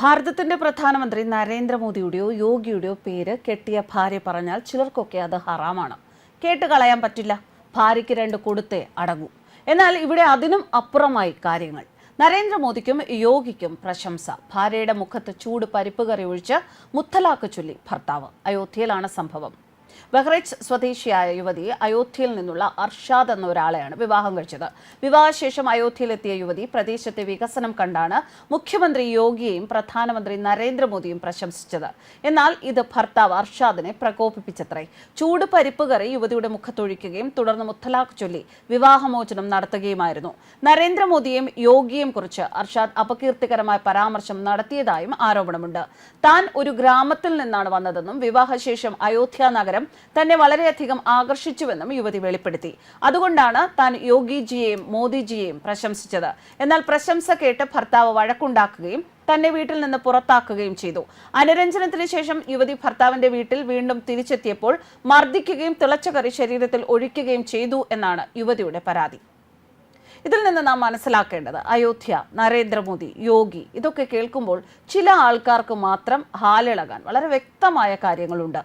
ഭാരതത്തിന്റെ പ്രധാനമന്ത്രി നരേന്ദ്രമോദിയുടെയോ യോഗിയുടെയോ പേര് കെട്ടിയ ഭാര്യ പറഞ്ഞാൽ ചിലർക്കൊക്കെ അത് ഹറാമാണ്. കേട്ട് കളയാൻ പറ്റില്ല. ഭാര്യയ്ക്ക് രണ്ട് കൊടുത്തേ അടങ്ങൂ. എന്നാൽ ഇവിടെ അതിനും അപ്പുറമായി കാര്യങ്ങൾ. നരേന്ദ്രമോദിക്കും യോഗിക്കും പ്രശംസ. ഭാര്യയുടെ മുഖത്ത് ചൂട് പരിപ്പ് കറി ഒഴിച്ച് മുത്തലാക്ക് ചൊല്ലി ഭർത്താവ്. അയോധ്യയിലാണ് സംഭവം. ബഹ്റൈച്ച് സ്വദേശിയായ യുവതി അയോധ്യയിൽ നിന്നുള്ള അർഷാദ് എന്ന ഒരാളെയാണ് വിവാഹം കഴിച്ചത്. വിവാഹശേഷം അയോധ്യയിലെത്തിയ യുവതി പ്രദേശത്തെ വികസനം കണ്ടാണ് മുഖ്യമന്ത്രി യോഗിയെയും പ്രധാനമന്ത്രി നരേന്ദ്രമോദിയും പ്രശംസിച്ചത്. എന്നാൽ ഇത് ഭർത്താവ് അർഷാദിനെ പ്രകോപിപ്പിച്ചത്രേ. ചൂട് പരിപ്പ് കറി യുവതിയുടെ മുഖത്തൊഴിക്കുകയും തുടർന്ന് മുത്തലാഖ് ചൊല്ലി വിവാഹമോചനം നടത്തുകയുമായിരുന്നു. നരേന്ദ്രമോദിയെയും യോഗിയെയും കുറിച്ച് അർഷാദ് അപകീർത്തികരമായ പരാമർശം നടത്തിയതായും ആരോപണമുണ്ട്. താൻ ഒരു ഗ്രാമത്തിൽ നിന്നാണ് വന്നതെന്നും വിവാഹശേഷം അയോധ്യ നഗരം തന്നെ വളരെയധികം ആകർഷിച്ചുവെന്നും യുവതി വെളിപ്പെടുത്തി. അതുകൊണ്ടാണ് താൻ യോഗിജിയെയും മോദിജിയെയും പ്രശംസിച്ചത്. എന്നാൽ പ്രശംസ കേട്ട് ഭർത്താവ് വഴക്കുണ്ടാക്കുകയും തന്നെ വീട്ടിൽ നിന്ന് പുറത്താക്കുകയും ചെയ്തു. അനുരഞ്ജനത്തിന് ശേഷം യുവതി ഭർത്താവിന്റെ വീട്ടിൽ വീണ്ടും തിരിച്ചെത്തിയപ്പോൾ മർദ്ദിക്കുകയും തിളച്ചകറി ശരീരത്തിൽ ഒഴിക്കുകയും ചെയ്തു എന്നാണ് യുവതിയുടെ പരാതി. ഇതിൽ നിന്ന് നാം മനസ്സിലാക്കേണ്ടത് അയോധ്യ നരേന്ദ്രമോദി യോഗി ഇതൊക്കെ കേൾക്കുമ്പോൾ ചില ആൾക്കാർക്ക് മാത്രം ഹാലിളകാൻ വളരെ വ്യക്തമായ കാര്യങ്ങളുണ്ട്.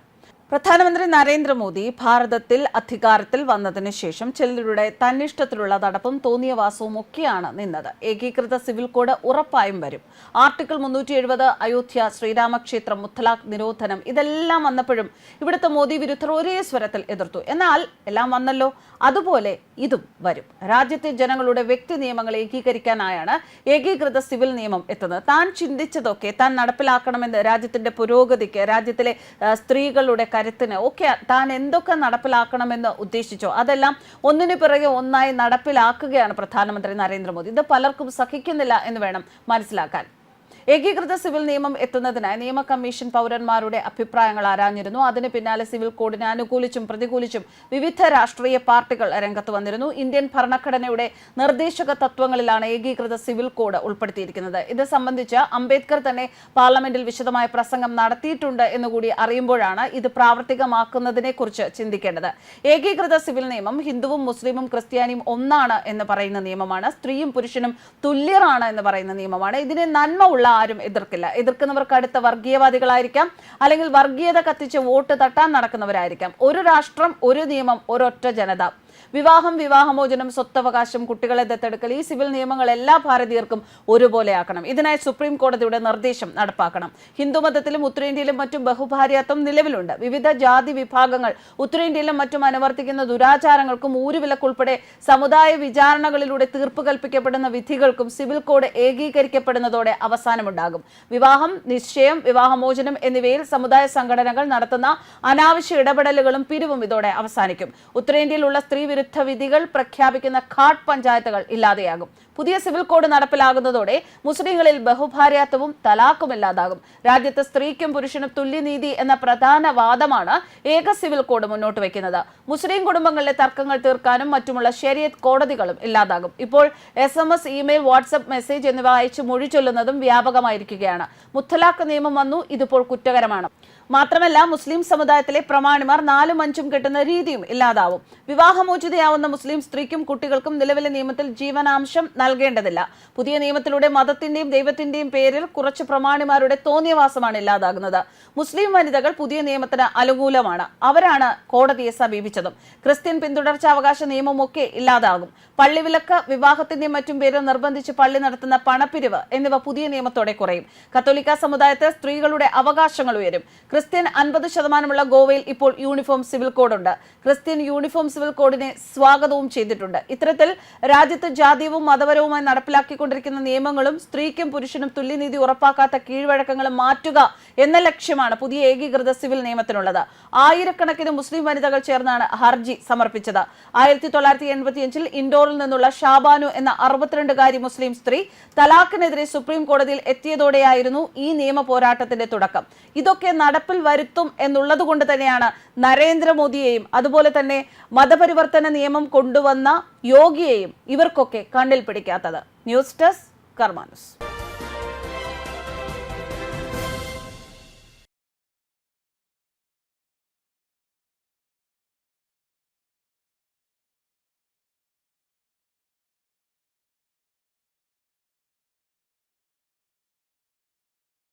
പ്രധാനമന്ത്രി നരേന്ദ്രമോദി ഭാരതത്തിൽ അധികാരത്തിൽ വന്നതിന് ശേഷം ചിലരുടെ തന്നിഷ്ടത്തിലുള്ള നടപ്പും തോന്നിയ വാസവും ഒക്കെയാണ് നിന്നത്. ഏകീകൃത സിവിൽ കോഡ് ഉറപ്പായും വരും. ആർട്ടിക്കിൾ മുന്നൂറ്റി എഴുപത് അയോധ്യ ശ്രീരാമക്ഷേത്രം മുത്തലാഖ് നിരോധനം ഇതെല്ലാം വന്നപ്പോഴും ഇവിടുത്തെ മോദി വിരുദ്ധർ ഒരേ സ്വരത്തിൽ എതിർത്തു. എന്നാൽ എല്ലാം വന്നല്ലോ. അതുപോലെ ഇതും വരും. രാജ്യത്തെ ജനങ്ങളുടെ വ്യക്തി നിയമങ്ങൾ ഏകീകരിക്കാനായാണ് ഏകീകൃത സിവിൽ നിയമം എത്തുന്നത്. താൻ ചിന്തിച്ചതൊക്കെ താൻ നടപ്പിലാക്കണമെന്ന് രാജ്യത്തിന്റെ പുരോഗതിക്ക് രാജ്യത്തിലെ സ്ത്രീകളുടെ കരുത്തിന് ഒക്കെ താൻ എന്തൊക്കെ നടപ്പിലാക്കണമെന്ന് ഉദ്ദേശിച്ചോ? അതെല്ലാം ഒന്നിനു പിറകെ ഒന്നായി നടപ്പിലാക്കുകയാണ് പ്രധാനമന്ത്രി നരേന്ദ്രമോദി. ഇത് പലർക്കും സഹിക്കുന്നില്ല എന്ന് വേണം മനസ്സിലാക്കാൻ. ഏകീകൃത സിവിൽ നിയമം എത്തുന്നതിനായി നിയമ കമ്മീഷൻ പൗരന്മാരുടെ അഭിപ്രായങ്ങൾ ആരാഞ്ഞിരുന്നു. അതിന് പിന്നാലെ സിവിൽ കോഡിനെ അനുകൂലിച്ചും പ്രതികൂലിച്ചും വിവിധ രാഷ്ട്രീയ പാർട്ടികൾ രംഗത്ത് വന്നിരുന്നു. ഇന്ത്യൻ ഭരണഘടനയുടെ നിർദ്ദേശക തത്വങ്ങളിലാണ് ഏകീകൃത സിവിൽ കോഡ് ഉൾപ്പെടുത്തിയിരിക്കുന്നത്. ഇത് സംബന്ധിച്ച് അംബേദ്കർ തന്നെ പാർലമെന്റിൽ വിശദമായ പ്രസംഗം നടത്തിയിട്ടുണ്ട് എന്നുകൂടി അറിയുമ്പോഴാണ് ഇത് പ്രാവർത്തികമാക്കുന്നതിനെ കുറിച്ച് ചിന്തിക്കേണ്ടത്. ഏകീകൃത സിവിൽ നിയമം ഹിന്ദുവും മുസ്ലിമും ക്രിസ്ത്യാനിയും ഒന്നാണ് എന്ന് പറയുന്ന നിയമമാണ്. സ്ത്രീയും പുരുഷനും തുല്യരാണ് എന്ന് പറയുന്ന നിയമമാണ്. ഇതിന് നന്മ ഉള്ള ആരും എതിർക്കില്ല. എതിർക്കുന്നവർക്ക് അടുത്ത വർഗീയവാദികളായിരിക്കാം. അല്ലെങ്കിൽ വർഗീയത കത്തിച്ച് വോട്ട് തട്ടാൻ നടക്കുന്നവരായിരിക്കാം. ഒരു രാഷ്ട്രം ഒരു നിയമം ഒരൊറ്റ ജനത. വിവാഹം വിവാഹമോചനം സ്വത്തവകാശം കുട്ടികളെ ദത്തെടുക്കൽ ഈ സിവിൽ നിയമങ്ങൾ എല്ലാ ഭാരതീയർക്കും ഒരുപോലെയാക്കണം. ഇതിനായി സുപ്രീം കോടതിയുടെ നിർദ്ദേശം നടപ്പാക്കണം. ഹിന്ദുമതത്തിലും ഉത്തരേന്ത്യയിലും മറ്റും ബഹുഭാര്യാത്വം നിലവിലുണ്ട്. വിവിധ ജാതി വിഭാഗങ്ങൾ ഉത്തരേന്ത്യയിലും മറ്റും അനുവർത്തിക്കുന്ന ദുരാചാരങ്ങൾക്കും ഊരുവിലക്കുൾപ്പെടെ സമുദായ വിചാരണകളിലൂടെ തീർപ്പ് കൽപ്പിക്കപ്പെടുന്ന വിധികൾക്കും സിവിൽ കോഡ് ഏകീകരിക്കപ്പെടുന്നതോടെ അവസാനമുണ്ടാകും. വിവാഹം നിശ്ചയം വിവാഹമോചനം എന്നിവയിൽ സമുദായ സംഘടനകൾ നടത്തുന്ന അനാവശ്യ ഇടപെടലുകളും പിരിവും ഇതോടെ അവസാനിക്കും. ഉത്തരേന്ത്യയിലുള്ള സ്ത്രീ വിരുദ്ധ വിധികൾ പ്രഖ്യാപിക്കുന്ന ഘാട്ട് പഞ്ചായത്തുകൾ ഇല്ലാതെയാകും. പുതിയ സിവിൽ കോഡ് നടപ്പിലാകുന്നതോടെ മുസ്ലിങ്ങളിൽ ബഹുഭാര്യാത്വവും തലാക്കും ഇല്ലാതാകും രാജ്യത്ത് സ്ത്രീക്കും പുരുഷനും തുല്യനീതി എന്ന പ്രധാന വാദമാണ് ഏക സിവിൽ കോഡ് മുന്നോട്ട് വയ്ക്കുന്നത് മുസ്ലിം കുടുംബങ്ങളിലെ തർക്കങ്ങൾ തീർക്കാനും മറ്റുമുള്ള ശരിയത് കോടതികളും ഇല്ലാതാകും. ഇപ്പോൾ S M S email WhatsApp message എന്നിവ അയച്ച് മൊഴി ചൊല്ലുന്നതും വ്യാപകമായിരിക്കുകയാണ്. മുത്തലാഖ് നിയമം വന്നു ഇതിപ്പോൾ കുറ്റകരമാണ്. മാത്രമല്ല മുസ്ലിം സമുദായത്തിലെ പ്രമാണിമാർ നാലും അഞ്ചും കെട്ടുന്ന രീതിയും ഇല്ലാതാവും. വിവാഹമോചിതയാവുന്ന മുസ്ലിം സ്ത്രീക്കും കുട്ടികൾക്കും നിലവിലെ നിയമത്തിൽ ജീവനാംശം നൽകേണ്ടതില്ല. പുതിയ നിയമത്തിലൂടെ മതത്തിന്റെയും ദൈവത്തിന്റെയും പേരിൽ കുറച്ച് പ്രമാണിമാരുടെ തോന്നിയവാസമാണ് ഇല്ലാതാകുന്നത്. മുസ്ലിം വനിതകൾ പുതിയ നിയമത്തിന് അനുകൂലമാണ്. അവരാണ് കോടതിയെ സമീപിച്ചതും. ക്രിസ്ത്യൻ പിന്തുടർച്ചാവകാശ നിയമമൊക്കെ ഇല്ലാതാകും. പള്ളിവിലക്ക് വിവാഹത്തിന്റെയും മറ്റും പേരിൽ നിർബന്ധിച്ച് പള്ളി നടത്തുന്ന പണപ്പിരിവ് എന്നിവ പുതിയ നിയമത്തോടെ കുറയും. കത്തോലിക്ക സമുദായത്തിൽ സ്ത്രീകളുടെ അവകാശങ്ങൾ ഉയരും. ക്രിസ്ത്യൻ അൻപത് ശതമാനമുള്ള ഗോവയിൽ ഇപ്പോൾ യൂണിഫോം സിവിൽ കോഡുണ്ട്. ക്രിസ്ത്യൻ യൂണിഫോം സിവിൽ കോഡിനെ സ്വാഗതവും ചെയ്തിട്ടുണ്ട്. ഇത്തരത്തിൽ രാജ്യത്ത് ജാതീയവും മതപരവുമായി നടപ്പിലാക്കിക്കൊണ്ടിരിക്കുന്ന നിയമങ്ങളും സ്ത്രീക്കും പുരുഷനും തുല്യനീതി ഉറപ്പാക്കാത്ത കീഴ്വഴക്കങ്ങളും മാറ്റുക എന്ന ലക്ഷ്യമാണ് പുതിയ ഏകീകൃത സിവിൽ നിയമത്തിനുള്ളത്. ആയിരക്കണക്കിന് മുസ്ലിം വനിതകൾ ചേർന്നാണ് ഹർജി സമർപ്പിച്ചത്. ആയിരത്തി തൊള്ളായിരത്തി എൺപത്തിയഞ്ചിൽ ഇൻഡോറിൽ നിന്നുള്ള ഷാബാനു എന്ന അറുപത്തിരണ്ടുകാരി മുസ്ലിം സ്ത്രീ തലാഖിനെതിരെ സുപ്രീം കോടതിയിൽ എത്തിയതോടെയായിരുന്നു ഈ നിയമ പോരാട്ടത്തിന്റെ തുടക്കം. ഇതൊക്കെ നടപ്പിൽ വരുത്തും എന്നുള്ളത് കൊണ്ട് തന്നെയാണ് നരേന്ദ്രമോദിയെയും അതുപോലെ തന്നെ മതപരിവർത്തന നിയമം കൊണ്ടുവന്ന യോഗിയെയും ഇവർക്കൊക്കെ കണ്ണിൽ പിടിക്കാത്തത്. News desk കർമാനുസ്.